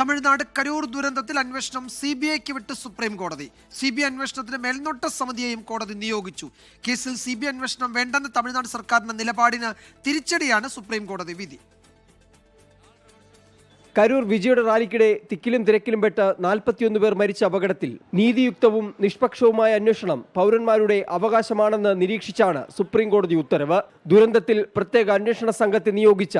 തമിഴ്നാട് കരൂർ ദുരന്തത്തിൽ അന്വേഷണം C B ഐക്ക് വിട്ട് സുപ്രീം കോടതി. സി ബി ഐ അന്വേഷണത്തിന് മേൽനോട്ട സമിതിയെയും കോടതി നിയോഗിച്ചു. കേസിൽ സി ബി ഐ അന്വേഷണം വേണ്ടെന്ന് തമിഴ്നാട് സർക്കാരിന്റെ നിലപാടിന് തിരിച്ചടിയാണ് സുപ്രീം കോടതി വിധി. കരൂർ വിജയുടെ റാലിക്കിടെ തിക്കിലും തിരക്കിലും പെട്ട് നാൽപ്പത്തിയൊന്ന് പേർ മരിച്ച അപകടത്തിൽ നീതിയുക്തവും നിഷ്പക്ഷവുമായ അന്വേഷണം പൗരന്മാരുടെ അവകാശമാണെന്ന് നിരീക്ഷിച്ചാണ് സുപ്രീം കോടതി ഉത്തരവ്. ദുരന്തത്തിൽ പ്രത്യേക അന്വേഷണ സംഘത്തെ നിയോഗിച്ച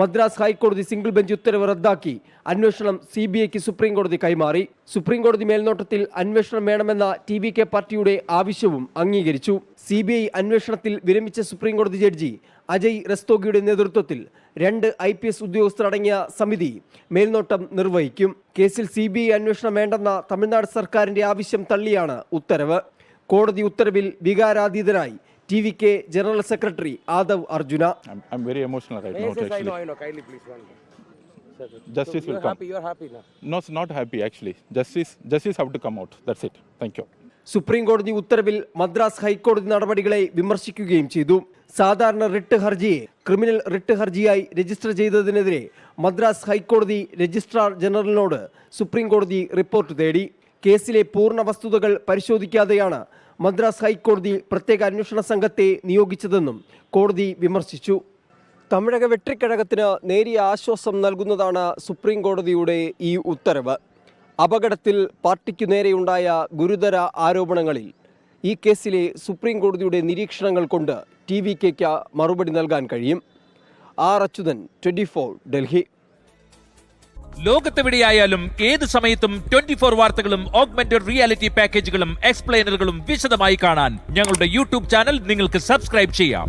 മദ്രാസ് ഹൈക്കോടതി സിംഗിൾ ബെഞ്ച് ഉത്തരവ് റദ്ദാക്കി. അന്വേഷണം സി ബി ഐക്ക് സുപ്രീം കോടതി കൈമാറി. സുപ്രീം കോടതി മേൽനോട്ടത്തിൽ അന്വേഷണം വേണമെന്ന ടി വി കെ പാർട്ടിയുടെ ആവശ്യവും അംഗീകരിച്ചു. സി ബി ഐ അന്വേഷണത്തിൽ വിരമിച്ച സുപ്രീം കോടതി ജഡ്ജി അജയ് റസ്തോഗിയുടെ നേതൃത്വത്തിൽ രണ്ട് ഐ പി എസ് ഉദ്യോഗസ്ഥർ അടങ്ങിയ സമിതി മേൽനോട്ടം നിർവഹിക്കും. കേസിൽ സി ബി ഐ അന്വേഷണം വേണ്ടെന്ന തമിഴ്നാട് സർക്കാരിന്റെ ആവശ്യം തള്ളിയാണ് ഉത്തരവ്. കോടതി ഉത്തരവിൽ വികാരാതീതനായി. T V K general secretary Aadhav Arjuna. Justice justice how to come out that's it thank you supreme കോടതി ഉത്തരവിൽ മദ്രാസ് ഹൈക്കോടതി നടപടികളെ വിമർശിക്കുകയും ചെയ്തു. സാധാരണ റിട്ട് ഹർജിയെ ക്രിമിനൽ റിട്ട് ഹർജിയായി രജിസ്റ്റർ ചെയ്തതിനെതിരെ മദ്രാസ് ഹൈക്കോടതി രജിസ്ട്രാർ ജനറലിനോട് സുപ്രീം കോടതി റിപ്പോർട്ട് തേടി. കേസിലെ പൂർണ വസ്തുതകൾ പരിശോധിക്കാതെയാണ് മദ്രാസ് ഹൈക്കോടതി പ്രത്യേക അന്വേഷണ സംഘത്തെ നിയോഗിച്ചതെന്നും കോടതി വിമർശിച്ചു. തമിഴക വെട്രിക്കഴകത്തിന് നേരിയ ആശ്വാസം നൽകുന്നതാണ് സുപ്രീം കോടതിയുടെ ഈ ഉത്തരവ്. അപകടത്തിൽ പാർട്ടിക്കു നേരെയുണ്ടായ ഗുരുതര ആരോപണങ്ങളിൽ ഈ കേസിലെ സുപ്രീം കോടതിയുടെ നിരീക്ഷണങ്ങൾ കൊണ്ട് ടി വി കെക്ക് മറുപടി നൽകാൻ കഴിയും. R Achuthan twenty four Delhi. ലോകത്തെവിടെയായാലും ഏത് സമയത്തും ട്വന്റി ഫോർ വാർത്തകളും ഓഗ്മെന്റഡ് റിയാലിറ്റി പാക്കേജുകളും എക്സ്പ്ലെയിനറുകളും വിശദമായി കാണാൻ ഞങ്ങളുടെ യൂട്യൂബ് ചാനൽ നിങ്ങൾക്ക് സബ്സ്ക്രൈബ് ചെയ്യാം.